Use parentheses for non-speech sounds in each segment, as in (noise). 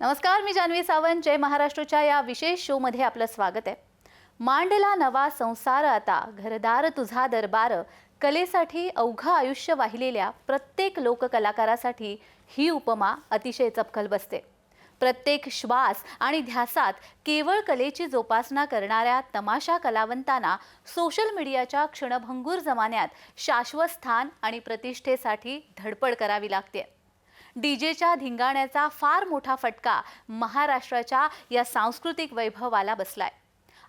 नमस्कार मी जान्हवी सावंत. जय महाराष्ट्राच्या या विशेष शोमध्ये आपलं स्वागत आहे. मांडला नवा संसार आता. घरदार तुझा दरबार. कलेसाठी अवघं आयुष्य वाहिलेल्या प्रत्येक लोककलाकारासाठी ही उपमा अतिशय चपखल बसते. प्रत्येक श्वास आणि ध्यासात केवळ कलेची जोपासना करणाऱ्या तमाशा कलावंतांना सोशल मीडियाच्या क्षणभंगूर जमान्यात शाश्वत स्थान आणि प्रतिष्ठेसाठी धडपड करावी लागते. डीजेच्या धिंगाण्याचा फार मोठा फटका महाराष्ट्राच्या या सांस्कृतिक वैभवाला बसलाय.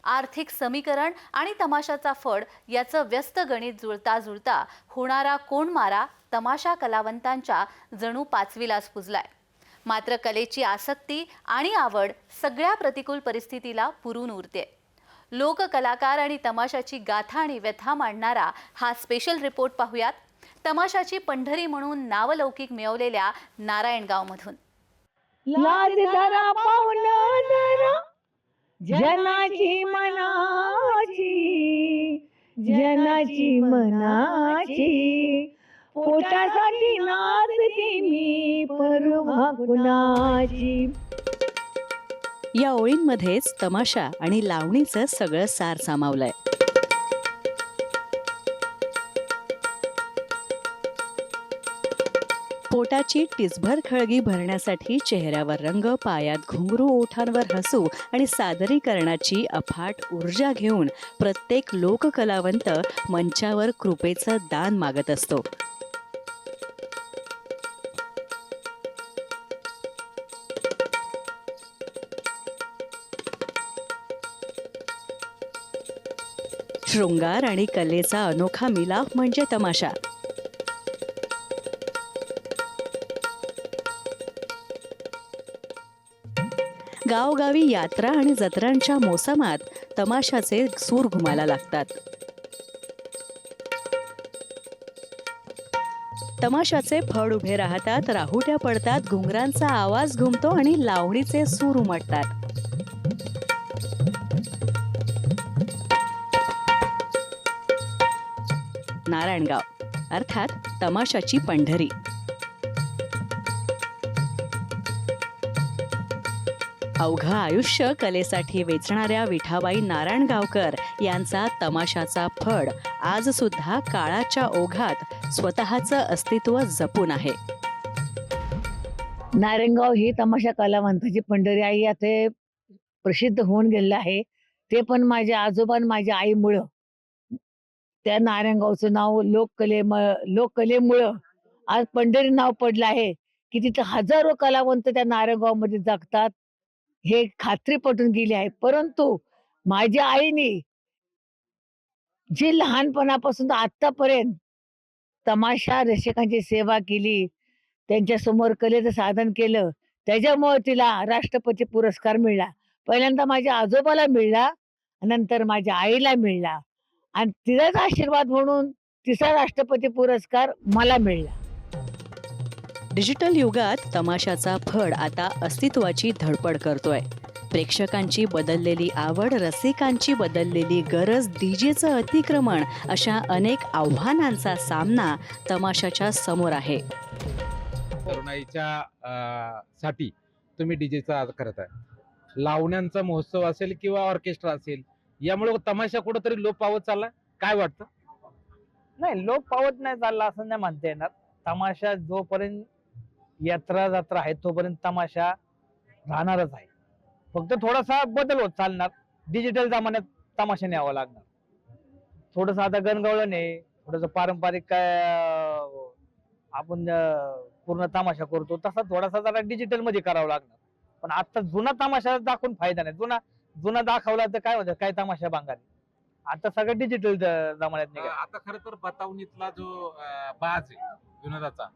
आर्थिक समीकरण आणि तमाशाचा फड याचं व्यस्त गणित जुळता जुळता होणारा कोणमारा तमाशा कलावंतांच्या जणू पाचवीलाच पुजलाय. मात्र कलेची आसक्ती आणि आवड सगळ्या प्रतिकूल परिस्थितीला पुरून उरते. लोककलाकार आणि तमाशाची गाथा आणि व्यथा मांडणारा हा स्पेशल रिपोर्ट पाहूयात. तमाशाची पंढरी म्हणून नावलौकिक मिळवलेल्या नारायणगावमधून. लाज धरा पाहुण धरा जनाची मनाची जनाची मनाची पोटासाठी नाचते मी परवा कुणाची. या ओळींमध्येच तमाशा आणि लावणीचं सगळं सार सामावलंय. पोटाची टिसभर खळगी भरण्यासाठी चेहऱ्यावर रंग पायात घुंगरू ओठांवर हसू आणि सादरीकरणाची अफाट ऊर्जा घेऊन प्रत्येक लोककलावंत मंचावर कृपेचं दान मागत असतो. शृंगार आणि कलेचा अनोखा मिलाफ म्हणजे तमाशा. गावगावी यात्रा आणि जत्रांच्या मोसमात तमाशाचे सूर घुमायला लागतात. तमाशाचे फड उभे राहतात राहुट्या पडतात घुंगरांचा आवाज घुमतो आणि लावणीचे सूर उमटतात. नारायणगाव अर्थात तमाशाची पंढरी. अवघं आयुष्य कलेसाठी वेचणाऱ्या विठाबाई नारायण गावकर यांचा तमाशाचा फड आज सुद्धा काळाच्या ओघात स्वतःचं अस्तित्व जपून आहे. नारायणगाव ही तमाशा कलावंताची पंढरी आई आता प्रसिद्ध होऊन गेलेलं आहे. ते पण माझ्या आजोबा माझ्या आईमुळं. त्या नारायणगावचं नाव लोककले लोककलेमुळं आज पंढरी नाव पडलं आहे. की तिथं हजारो कलावंत त्या नारायणगावमध्ये जगतात. हे खात्री पटून गेली आहे. परंतु माझ्या आईने जी लहानपणापासून आतापर्यंत तमाशा रसिकांची सेवा केली त्यांच्यासमोर कलेचं साधन केलं त्याच्यामुळे तिला राष्ट्रपती पुरस्कार मिळाला. पहिल्यांदा माझ्या आजोबाला मिळाला नंतर माझ्या आईला मिळाला. आणि तिचाच आशीर्वाद म्हणून तिचा राष्ट्रपती पुरस्कार मला मिळाला. डिजिटल युगात तमाशाचा फड आता अस्तित्वाची धडपड करतोय. प्रेक्षकांची बदललेली आवड रसिकांची बदललेली गरज डीजेचं अतिक्रमण अशा अनेक आव्हानांचा सामना तमाशाच्या समोर आहे. तरुणाईच्या साठी तुम्ही डीजेचा करत आहे. लावण्यांचा महोत्सव असेल किंवा ऑर्केस्ट्रा असेल यामुळे तमाशा कुठंतरी लोप पावत चालला काय वाटतं? नाही लोक पावत नाही चालला असं नाही म्हणता येणार. तमाशा जोपर्यंत यात्रा जत्रा आहे तोपर्यंत तमाशा राहणारच आहे. फक्त थोडासा बदल होत चालणार. डिजिटल जमान्यात तमाशा न्यावा लागणार. थोडस आता गणगवळण आहे. थोडस पारंपरिक काय आपण पूर्ण तमाशा करतो. तसा थोडासा जरा डिजिटलमध्ये करावा लागणार. पण आता जुना तमाशा दाखवून फायदा नाही. जुना जुना दाखवला तर काय होतं? काय तमाशा बांगारी आता सगळं डिजिटल जमान्यात निघाल. आता खर तर बतावणीतला जो बाज आहे विनोदाचा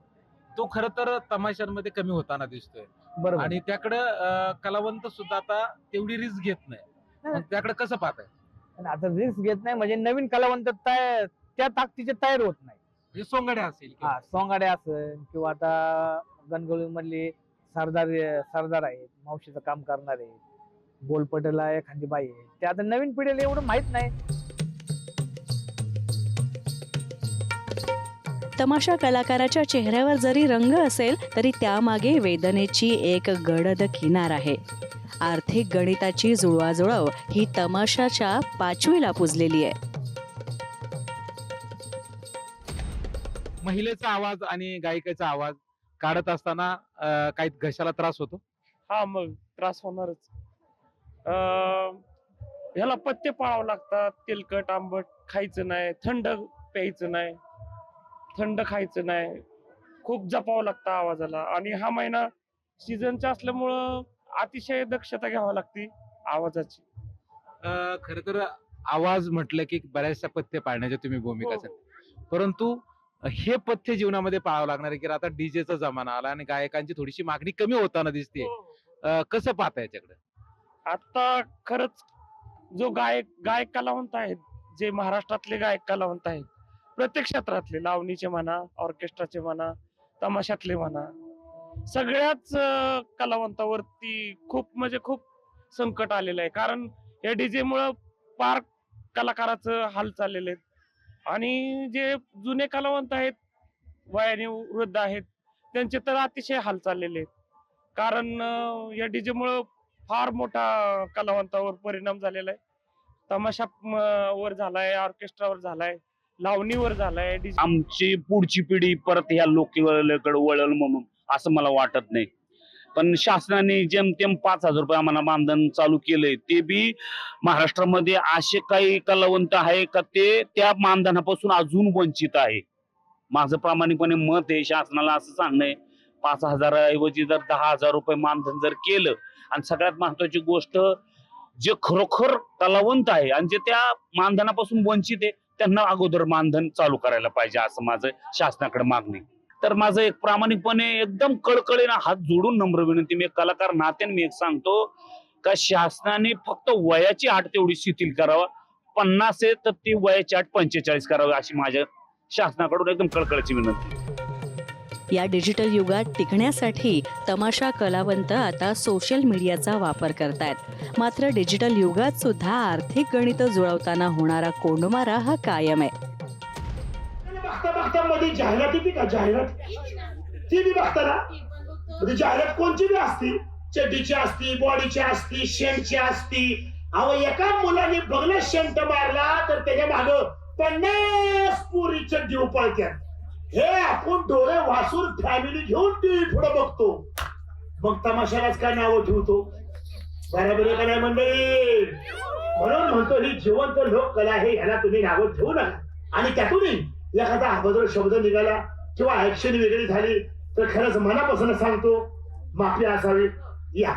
तो खर तर तमाशांमध्ये कमी होताना दिसतोय. बरोबर. आणि त्याकडे कलावंत सुद्धा आता तेवढी रिस्क घेत नाही. मग त्याकडे कसं पाहताय आणि आता रिस्क घेत नाही म्हणजे नवीन कलावंत तयार त्या ताकदीचे तयार होत नाही. म्हणजे सोंगाड्या असेल किंवा- हा सोंगाडे असेल किंवा आता गणगोळी मधले सरदार सरदार आहेत मावशीचं काम करणारे बोलपटेला एखादी बाई आहे. ते आता नवीन पिढीला एवढं माहीत नाही. तमाशा कलाकाराच्या चेहऱ्यावर जरी रंग असेल तरी त्यामागे वेदनेची एक गडद किनार आहे. आर्थिक गणिताची जुळवाजुळव ही तमाशाच्या पाचवीला पुजलेली आहे. महिलेचा आवाज आणि गायिकेचा आवाज काढत असताना काही घशाला त्रास होतो? हा मग त्रास होणारच. अं, ह्याला पथ्य पाळावं लागतात. तेलकट आंबट खायचं नाही थंड प्यायचं नाही. थंड खायचं नाही. खूप जपावं लागतं आवाजाला. आणि हा महिना सीझनचा असल्यामुळं अतिशय दक्षता घ्यावी लागते आवाजाची. खर तर आवाज म्हटलं की बऱ्याचशा पथ्य पाळण्याच्या तुम्ही भूमिका हो. परंतु हे पथ्य जीवनामध्ये पाळावं लागणार आहे की आता डीजेचा जमाना आला आणि गायकांची थोडीशी मागणी कमी होताना दिसते हो. कसं पाहता याच्याकडे? आता खरंच जो गायक गायक कलावंत आहेत जे महाराष्ट्रातले गायक कलावंत आहेत प्रत्येक क्षेत्रातले लावणीचे म्हणा ऑर्केस्ट्राचे म्हणा तमाशातले म्हणा. सगळ्याच कलावंतावरती खूप म्हणजे खूप संकट आलेलं आहे. कारण या डीजे मुळे पार कलाकाराचं हाल चाललेले आहेत आणि जे जुने कलावंत आहेत वयाने वृद्ध आहेत त्यांचे तर अतिशय हाल चाललेले आहेत. कारण या डीजे मुळे फार मोठा कलावंतावर परिणाम झालेला आहे. तमाशा वर झालाय ऑर्केस्ट्रावर झालाय. लावणीवर झालाय आमची पुढची पिढी परत ह्या लोककलेकडे वळल म्हणून असं मला वाटत नाही. पण शासनाने जेमतेम पाच हजार रुपये आम्हाला मानधन चालू केलंय ते बी महाराष्ट्रामध्ये असे काही कलावंत आहे का ते त्या मानधनापासून अजून वंचित आहे. माझं प्रामाणिकपणे मत आहे शासनाला असं सांगणं आहे पाच हजाराऐवजी जर दहा हजार रुपये मानधन जर केलं आणि सगळ्यात महत्वाची गोष्ट जे खरोखर कलावंत आहे आणि जे त्या मानधनापासून वंचित आहे त्यांना अगोदर मानधन चालू करायला पाहिजे असं माझं शासनाकडे मागणी. तर माझं एक प्रामाणिकपणे एकदम कळकळीनं हात जोडून नम्र विनंती मी एक कलाकार नात्याने मी एक सांगतो का शासनाने फक्त वयाची आठ तेवढी शिथिल करावा पन्नास आहे तर ती वयाची आठ पंचेचाळीस करावी अशी माझ्या शासनाकडून एकदम कळकळीची विनंती. या डिजिटल युगात टिकण्यासाठी तमाशा कलावंत आता सोशल मीडियाचा वापर करतायत. मात्र डिजिटल युगात सुद्धा आर्थिक गणित जुळवताना होणारा कोंडमारा हा कायम आहे. जाहिरात येते का? जाहिरात? ती बी बघता म्हणजे जाहिरात कोणची बी असती? चड्डीची असती बॉडीची असती शेणची असती. अहो एका मुलाने बघलं शेंट मारला तर त्याच्या माग पन्नास पुरी चड्डी पळत्यात हे आपण डोळे वासून फॅमिली घेऊन टीव्ही पुढे बघतो. मग तमाशालाच काय नावं ठेवतो? बरोबर आहे का नाही मंडळी? म्हणून म्हणतो ही जिवंत लोक कला आहे ह्याला तुम्ही नावं ठेवू नका. आणि त्यातूनही एखादा अभद्र शब्द निघाला किंवा ऍक्शन वेगळी झाली तर खरंच मनापासून सांगतो माफी असावी. या.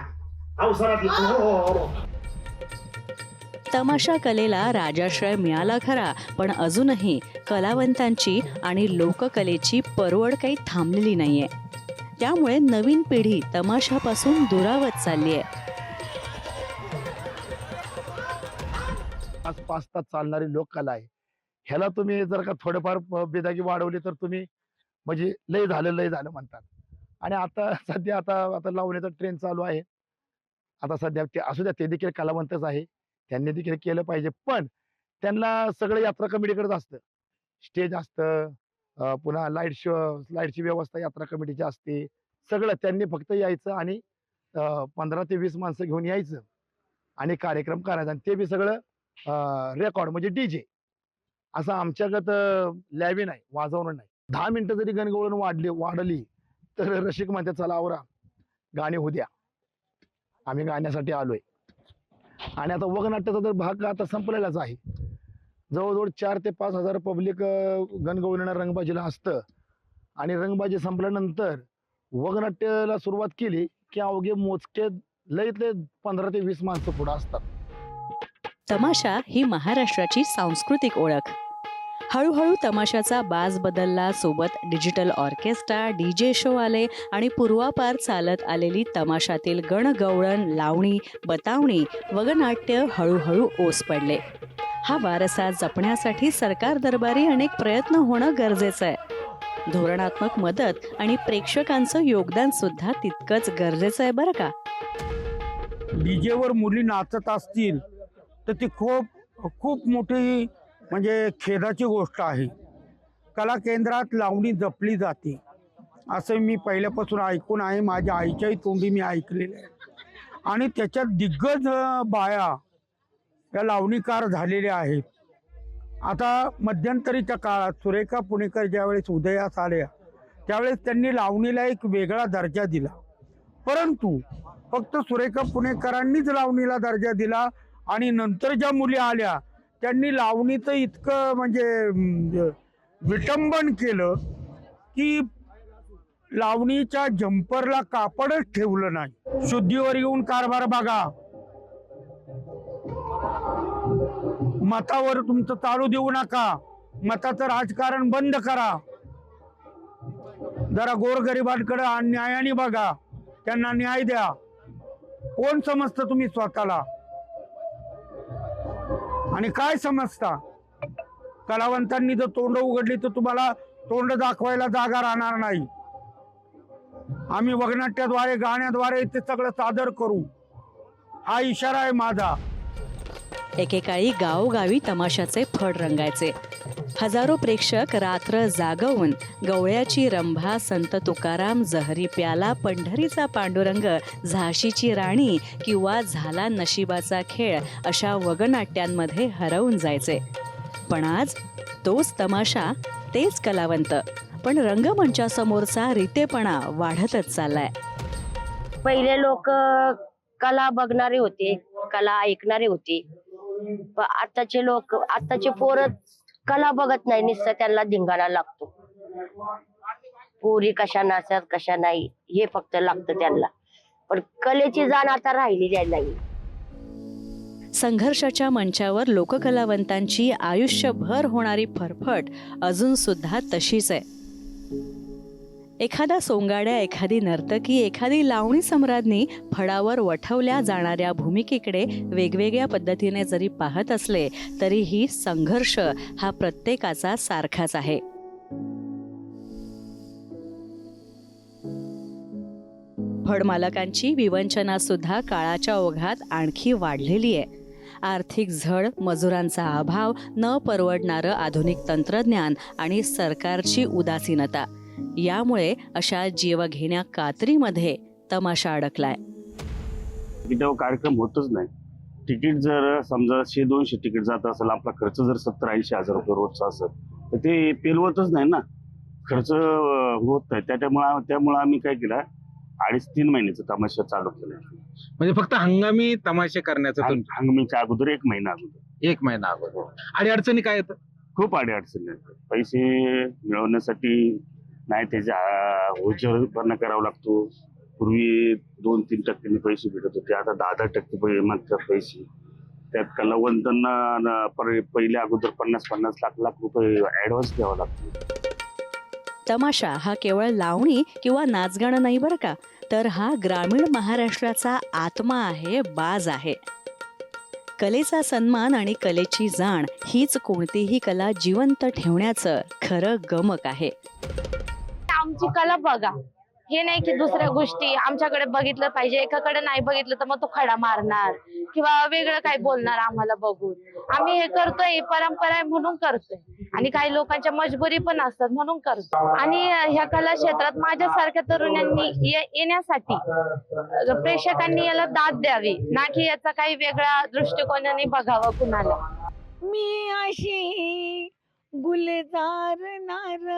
अवसरात येतो. हो, हो, हो. हो. तमाशा कलेला राजाश्रय मिळाला खरा पण अजूनही कलावंतांची आणि लोककलेची परवड काही थांबलेली नाहीये. त्यामुळे नवीन पिढी तमाशापासून दुरावत चालली आहे पाच पाच तास चालणारी लोककला आहे. ह्याला तुम्ही जर का थोडंफार बेदागी वाढवली तर तुम्ही म्हणजे लय झालं लय झालं म्हणतात. आणि आता (laughs) सध्या आता आता लावण्याचा ट्रेंड चालू आहे. आता सध्या ते असू द्या ते देखील कलावंतच आहे. त्यांनी देखील केलं पाहिजे. पण त्यांना सगळं यात्रा कमिटीकडेच असतं. स्टेज असतं पुन्हा लाइट शो लाईटची व्यवस्था यात्रा कमिटीची असते. सगळं त्यांनी फक्त यायचं आणि पंधरा ते वीस माणसं घेऊन यायचं आणि कार्यक्रम करायचा आणि ते बी सगळं रेकॉर्ड म्हणजे डीजे. असं आमच्यागत लॅबी नाही वाजवणं नाही. दहा मिनटं जरी गणगवळण वाढली वाढली तर रसिक म्हणते चला आवरा गाणी होऊ द्या. आम्ही गाण्यासाठी आलोय. आणि आता वगनाट्याचा तर भाग आता संपलेलाच आहे. जवळजवळ चार ते पाच हजार पब्लिक गणगवळण रंगबाजीला असतं. आणि रंगबाजी संपल्यानंतर वगनाट्याला सुरुवात केली की अवघे मोजके लयतले पंधरा ते वीस माणसं पुढं असतात. तमाशा ही महाराष्ट्राची सांस्कृतिक ओळख. हळूहळू तमाशाचा बाज बदलला. सोबत digital orchestra D J show आले आणि पूर्वापार चालत आलेली तमाशातील गणगवळण लावणी बतावणी वगनाट्य हळूहळू ओस पडले. हा वारसा जपण्यासाठी सरकार दरबारी अनेक प्रयत्न होणं गरजेचं आहे. धोरणात्मक मदत आणि प्रेक्षकांचं योगदान सुद्धा तितकंच गरजेचं आहे बरं का? डीजेवर मुली नाचत असतील तर ती खूप खूप मोठी म्हणजे खेदाची गोष्ट आहे. कला केंद्रात लावणी जपली जाते. असं मी पहिल्यापासून ऐकून आहे. माझ्या आईच्याही तोंडी मी ऐकलेलं आहे. आणि त्याच्यात दिग्गज बाया या लावणीकार झालेल्या आहेत. आता मध्यंतरीच्या काळात सुरेखा पुणेकर ज्यावेळेस उदयास आल्या त्यावेळेस त्यांनी लावणीला एक वेगळा दर्जा दिला. परंतु फक्त सुरेखा पुणेकरांनीच लावणीला दर्जा दिला आणि नंतर ज्या मुली आल्या त्यांनी लावणीचं इतकं म्हणजे विटंबन केलं की लावणीच्या जम्परला कापडच ठेवलं नाही. शुद्धीवर येऊन कारभार बघा. मतावर तुमचं चालू देऊ नका. मताचं राजकारण बंद करा. जरा गोरगरिबांकडे न्यायाने बघा. त्यांना न्याय द्या. कोण समजतं तुम्ही स्वतःला? आणि काय समजता? कलावंतांनी जर तोंड उघडली तर तुम्हाला तोंड दाखवायला जागा राहणार नाही. आम्ही वगनाट्याद्वारे गाण्याद्वारे ते सगळं सादर करू. हा इशारा आहे माझा. एकेकाळी गावोगावी तमाशाचे फड रंगायचे. हजारो प्रेक्षक रात्र जागवून गवळ्याची रंभा संत तुकाराम जहरी प्याला पंढरीचा पांडुरंग झाशीची राणी किंवा झाला नशिबाचा खेळ अशा वगनाट्यांमध्ये हरवून जायचे. पण आज तोच तमाशा तेच कलावंत. पण रंगमंचासमोरचा रितेपणा वाढतच चाललाय. पहिले लोक कला बघणारे होते कला ऐकणारे होते. आताचे लोक आताचे पोरं कला बघत नाही नुसतं त्यांना धिंगाणा लागतो. पोरी कशा नाचत कशा नाही हे फक्त लागतं त्यांना. पण कलेची जाण आता राहिलेली नाही. संघर्षाच्या मंचावर लोककलावंतांची आयुष्यभर होणारी फरफट अजून सुद्धा तशीच आहे. एखादा सोंगाड्या एखादी नर्तकी एखादी लावणी सम्राज्ञी फळावर वठवल्या जाणाऱ्या भूमिकेकडे वेगवेगळ्या पद्धतीने जरी पाहत असले तरीही संघर्ष हा प्रत्येकाचा सारखाच आहे. फळमालकांची विवंचना सुद्धा काळाच्या ओघात आणखी वाढलेली आहे. आर्थिक झळ मजुरांचा अभाव न परवडणारं आधुनिक तंत्रज्ञान आणि सरकारची उदासीनता यामुळे अशा जीवघेण्या कात्रीमध्ये तमाशा अडकलाय. कार्यक्रम होतच नाही. तिकीट जर समजा शे दोनशे तिकीट जात असेल आपला खर्च जर सत्तर ऐंशी हजार रुपये रोजचा असेल तर ते पेलवतच नाही ना. खर्च होत नाही. त्याच्यामुळे त्यामुळे आम्ही काय केलं अडीच तीन महिन्याचा तमाशा चालू केला. म्हणजे फक्त हंगामी तमाशे करण्याचं हंगमीच्या अगोदर एक महिना अगोदर. एक महिना अगोदर. आणि अडचणी काय येतं खूप अडचणी आहेत. पैसे मिळवण्यासाठी नाही त्याच्या होजरपणा करावा लागतो. पूर्वी दोन तीन टक्क्यांनी पैसे भेटत होते. आता दहा दहा टक्के पै- मागतात पैसे. त्यात कलावंतांना पहिल्या पर- पहिले अगोदर पन्नास पन्नास लाख लाख रुपये ऍडव्हान्स द्यावा लागतो. तमाशा हा केवळ लावणी किंवा नाचगाणं नाही बरं का? तर हा ग्रामीण महाराष्ट्राचा आत्मा आहे बाज आहे. कलेचा सन्मान आणि कलेची जाण हीच कोणतीही कला जिवंत ठेवण्याचं खरं गमक आहे. आमची कला बघा. हे नाही की दुसऱ्या गोष्टी आमच्याकडे बघितलं पाहिजे एकाकडे नाही बघितलं तर मग तो खडा मारणार किंवा वेगळं काही बोलणार आम्हाला बघून. आम्ही हे करतोय परंपरा आहे म्हणून करतोय. आणि काही लोकांच्या मजबुरी पण असतात म्हणून करतो आणि ह्या कला क्षेत्रात माझ्यासारख्या तरुणांनी येण्यासाठी प्रेक्षकांनी याला दाद द्यावी ना की याचा काही वेगळ्या दृष्टिकोनाने बघावं कुणाला. मी अशी गुलजार नार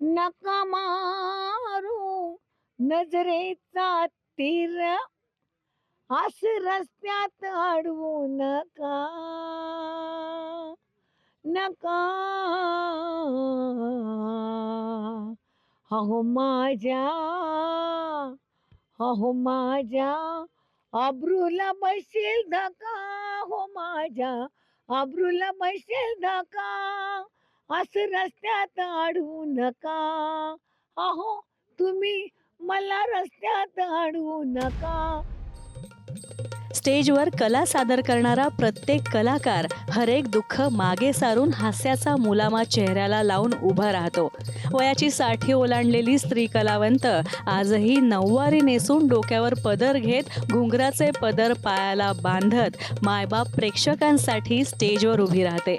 नका मारू नजरेचा तीर. आस रस्त्यात अडवू नका. नका. अहो माझ्या अहो माझ्या अब्रूला बसेल धका हो माझ्या अब्रूला बसेल धका असं रस्त्यात अडवू नका. अहो तुम्ही मला रस्त्यात अडवू नका. स्टेजवर कला सादर करणारा प्रत्येक कलाकार हरेक दुःख मागे सारून हास्याचा मुलामा चेहऱ्याला लावून उभा राहतो. वयाची साठी ओलांडलेली स्त्री कलावंत आजही नऊवारी नेसून डोक्यावर पदर घेत घुंगराचे पदर पायाला बांधत मायबाप प्रेक्षकांसाठी स्टेजवर उभी राहते.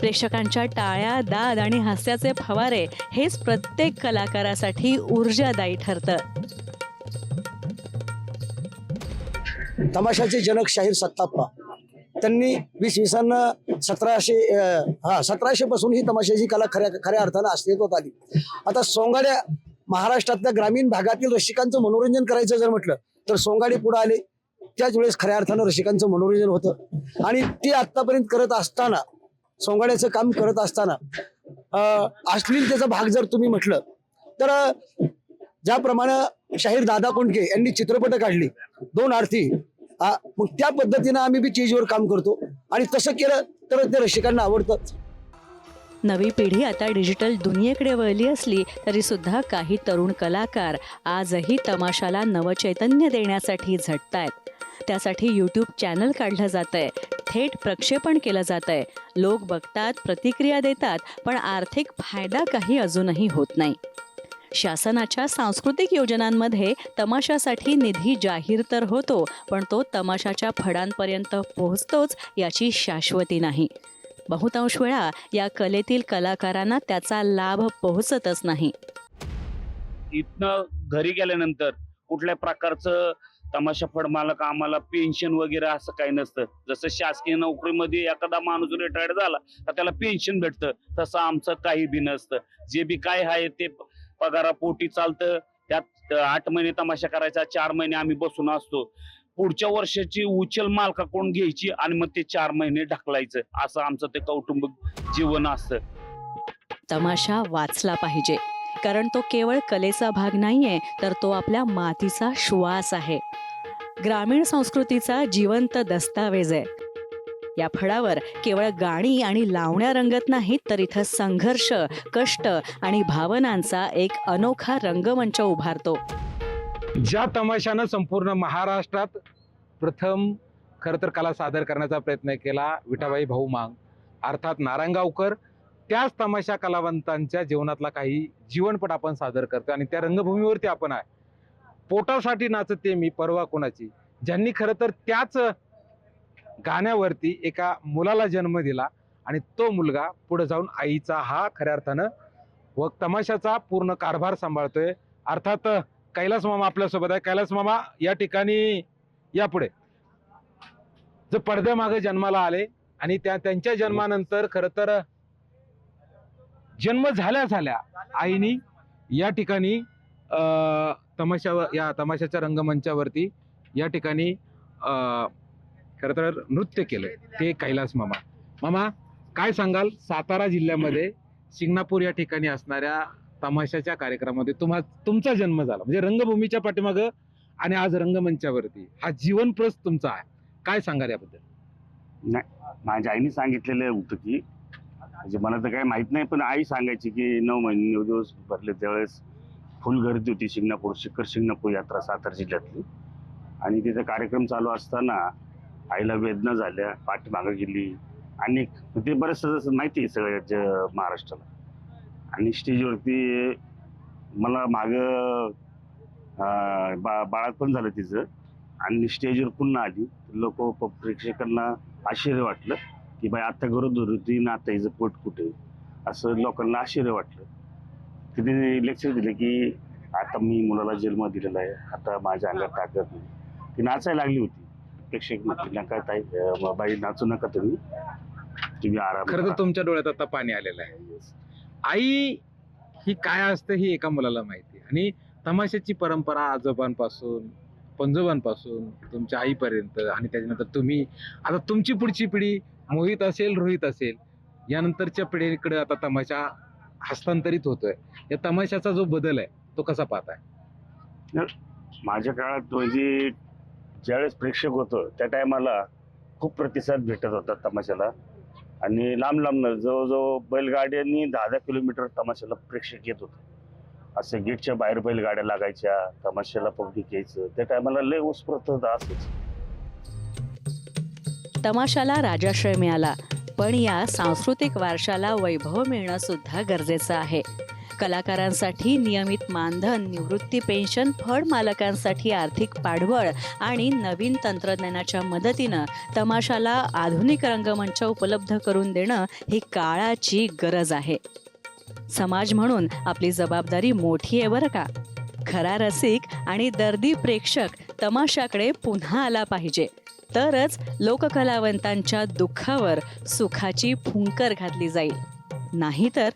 प्रेक्षकांच्या टाळ्या दाद आणि हास्याचे फवारे हेच प्रत्येक कलाकारासाठी ऊर्जादायी ठरतं. तमाशाचे जनक शाहीर सत्ताप्पा. त्यांनी वीस सन सतराशे हा सतराशे पासून ही तमाशाची कला खऱ्या खऱ्या अर्थानं अस्तित्वात आली. आता सोंगाड्या महाराष्ट्रातल्या ग्रामीण भागातील रसिकांचं मनोरंजन करायचं जर म्हटलं तर सोंगाडे पुढे आले. त्याच वेळेस खऱ्या अर्थानं रसिकांचं मनोरंजन होतं. आणि ते आतापर्यंत करत असताना सोंगाड्याचं काम करत असताना अं, अश्लीलतेचा भाग जर तुम्ही म्हटलं तर ज्याप्रमाणे शाहीर दादा कोंडके यांनी चित्रपट काढली दोन आरती मग त्या पद्धतीनं आम्ही बी चीजवर काम करतो आणि तसं केलं तर ते रसिकांना आवडतं. नवी पिढी आता डिजिटल दुनियेकडे वळली असली तरी सुद्धा काही तरुण कलाकार आजही तमाशाला नवचैतन्य देण्यासाठी झटतायत. त्यासाठी यूट्यूब चॅनल काढलं जात आहे थेट प्रक्षेपण केलं जात आहे लोक बघतात प्रतिक्रिया देतात पण आर्थिक फायदा काही अजूनही होत नाही. शासनाच्या सांस्कृतिक योजनांमध्ये तमाशासाठी निधी जाहीर तर होतो पण तो तमाशाच्या फडांपर्यंत पोहोचतोच याची शाश्वती नाही. बहुतांश वेळा या कलेतील कलाकारांना त्याचा लाभ पोहोचतच नाही. इथनं घरी गेल्यानंतर कुठल्या प्रकारचं तमाशा फड मालक आम्हाला पेन्शन वगैरे असं काही नसतं. जसं शासकीय नोकरीमध्ये एखादा माणूस रिटायर्ड झाला तर त्याला पेन्शन भेटतं. तसं आमचं काही बी नसतं. जे बी काय आहे ते पगारापोटी चालतं. त्यात आठ महिने तमाशा करायचा चार महिने आम्ही बसून असतो. पुढच्या वर्षाची उचल मालका कोण घ्यायची आणि मग ते चार महिने ढकलायचं. असं आमचं ते कौटुंबिक जीवन असतं. तमाशा वाचला पाहिजे. कारण तो केवळ कलेचा भाग नाहीये तर तो आपल्या मातीचा श्वास आहे. ग्रामीण संस्कृतीचा जिवंत दस्तावेज आहे. या फळावर केवळ गाणी आणि लावण्या रंगत नाहीत तर इथं संघर्ष कष्ट आणि भावनांचा एक अनोखा रंगमंच उभारतो. ज्या तमाशानं संपूर्ण महाराष्ट्रात प्रथम खरं तर कला सादर करण्याचा प्रयत्न केला विठाबाई भाऊ मांग. अर्थात नारायणगावकर त्याच तमाशा कलावंतांच्या जीवनातला काही जीवनपट आपण सादर करतो आणि त्या रंगभूमीवरती आपण आहे. पोटासाठी नाचते मी परवा कोणाची? ज्यांनी खरं तर त्याच गाण्यावरती एका मुलाला जन्म दिला आणि तो मुलगा पुढे जाऊन आईचा हा खऱ्या अर्थानं व तमाशाचा पूर्ण कारभार सांभाळतोय. अर्थात कैलास मामा आपल्यासोबत आहे. कैलास मामा या ठिकाणी यापुढे जे पडद्यामागे जन्माला आले आणि त्या त्यांच्या जन्मानंतर खरं तर जन्म झाल्या झाल्या आईनी या ठिकाणी तमाशा या तमाशाच्या रंगमंचावरती या ठिकाणी खरं तर नृत्य केलं ते कैलास मामा. मामा काय सांगाल? सातारा जिल्ह्यामध्ये शिंगणापूर या ठिकाणी असणाऱ्या तमाशाच्या कार्यक्रमामध्ये तुम्हा तुमचा जन्म झाला. म्हणजे रंगभूमीच्या पाठीमागं आणि आज रंगमंचावरती. हा जीवनप्रस तुमचा आहे. काय सांगाल याबद्दल? नाही माझ्या आईने सांगितलेलं होतं की म्हणजे मला तर काही माहीत नाही पण आई सांगायची की नऊ महिने नऊ दिवस भरले त्यावेळेस फुल गर्दी होती शिंगणापूर शिखर शिंगणापूर यात्रा सातारा जिल्ह्यातली. आणि तिथे कार्यक्रम चालू असताना आईला वेदना झाल्या पाठीमागं गेली. आणि ते बरंचसं जसं माहिती आहे सगळ्या महाराष्ट्राला. आणि स्टेजवरती मला मागं बा बाळात पण झालं तिचं. आणि स्टेजवर पुन्हा आली. लोक प्रेक्षकांना आश्चर्य वाटलं. की बाई आता गरोदर होती ना आता हिचं पोट कुठे? असं लोकांना आश्चर्य वाटलं. तिने लेक्चर दिलं की आता मी मुलाला जन्म दिलेला आहे. आता माझ्या अंगात ताकद नाही. ती नाचायला लागली होती. प्रेक्षक म्हटले नका ताई बाई नाचू नका तुम्ही. तुम्ही आराम खरं तर करा." तुमच्या डोळ्यात आता पाणी आलेलं आहे. आई ही काय असतं ही एका मुलाला माहिती. आणि तमाशाची परंपरा आजोबांपासून पंजोबांपासून तुमच्या आईपर्यंत आणि त्याच्यानंतर तुम्ही. आता तुमची पुढची पिढी मोहित असेल रोहित असेल यानंतरच्या पिढीकडे आता तमाशा हस्तांतरित होतोय. या तमाशाचा जो बदल आहे तो कसा पाहताय? माझ्या काळात म्हणजे ज्यावेळेस प्रेक्षक होतं त्या टायमाला खूप प्रतिसाद भेटत होता तमाशाला. आणि लांब लांबनं जवळजवळ बैलगाड्यांनी दहा दहा किलोमीटर तमाशाला प्रेक्षक येत होते. असं गेटच्या बाहेर बैलगाड्या लागायच्या तमाशाला पब्लिक यायचं त्या टायमाला लय उत्स्फूर्त होता असंच तमाशाला राजाश्रय मिळाला. पण या सांस्कृतिक वारशाला वैभव मिळणं सुद्धा गरजेचं आहे. कलाकारांसाठी नियमित मानधन निवृत्ती पेन्शन फळ मालकांसाठी आर्थिक पाठबळ आणि नवीन तंत्रज्ञानाच्या मदतीनं तमाशाला आधुनिक रंगमंच उपलब्ध करून देणं ही काळाची गरज आहे. समाज म्हणून आपली जबाबदारी मोठी आहे बरं का? खरा रसिक आणि दर्दी प्रेक्षक तमाशाकडे पुन्हा आला पाहिजे. तरच लोककलावंतांच्या दुःखावर सुखाची फुंकर घातली जाईल. नाहीतर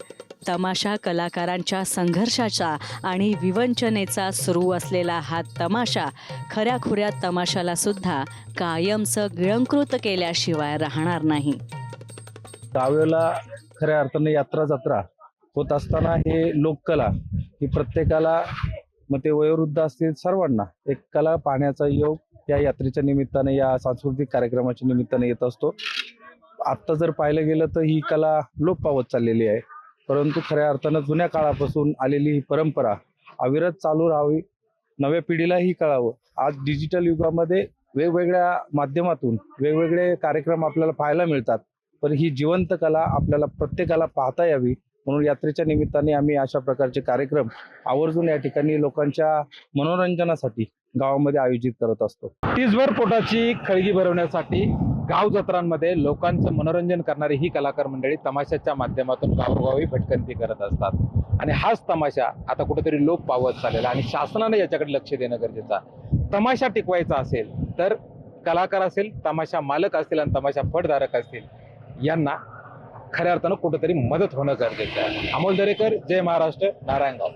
तमाशा कलाकारांच्या संघर्षाचा आणि विवंचनेचा सुरू असलेला हा तमाशा खऱ्याखुऱ्या तमाशाला सुद्धा कायमचं गिळंकृत केल्याशिवाय राहणार नाही. त्यावेळेला खऱ्या अर्थाने यात्रा जत्रा होत असताना हे लोककला ही प्रत्येकाला मग ते वयोवृद्ध असतील सर्वांना एक कला पाहण्याचा योग या यात्रेच्या निमित्ताने या सांस्कृतिक कार्यक्रमाच्या निमित्ताने येत असतो. आत्ता जर पाहिलं गेलं तर ही कला लोप पावत चाललेली आहे. परंतु खऱ्या अर्थानं जुन्या काळापासून आलेली ही परंपरा अविरत चालू राहावी नव्या पिढीलाही कळावं. आज डिजिटल युगामध्ये वेगवेगळ्या माध्यमातून वेगवेगळे कार्यक्रम आपल्याला पाहायला मिळतात. पण ही जिवंत कला आपल्याला प्रत्येकाला पाहता यावी म्हणून यात्रेच्या निमित्ताने आम्ही अशा प्रकारचे कार्यक्रम आवर्जून या ठिकाणी लोकांच्या मनोरंजनासाठी गावामध्ये आयोजित करत असतो. तीसभर पोटाची खळगी भरवण्यासाठी गाव जत्रांमध्ये लोकांचं मनोरंजन करणारी ही कलाकार मंडळी तमाशाच्या माध्यमातून गावोगावी भटकंती करत असतात. आणि हाच तमाशा आता कुठेतरी लोप पावत चाललेला आणि शासनाने याच्याकडे लक्ष देणं गरजेचं आहे. तमाशा टिकवायचा असेल तर कलाकार असेल तमाशा मालक असतील आणि तमाशा फडधारक असतील यांना खऱ्या अर्थानं कुठेतरी मदत होणं गरजेचं आहे. अमोल दरेकर जय महाराष्ट्र नारायणगाव.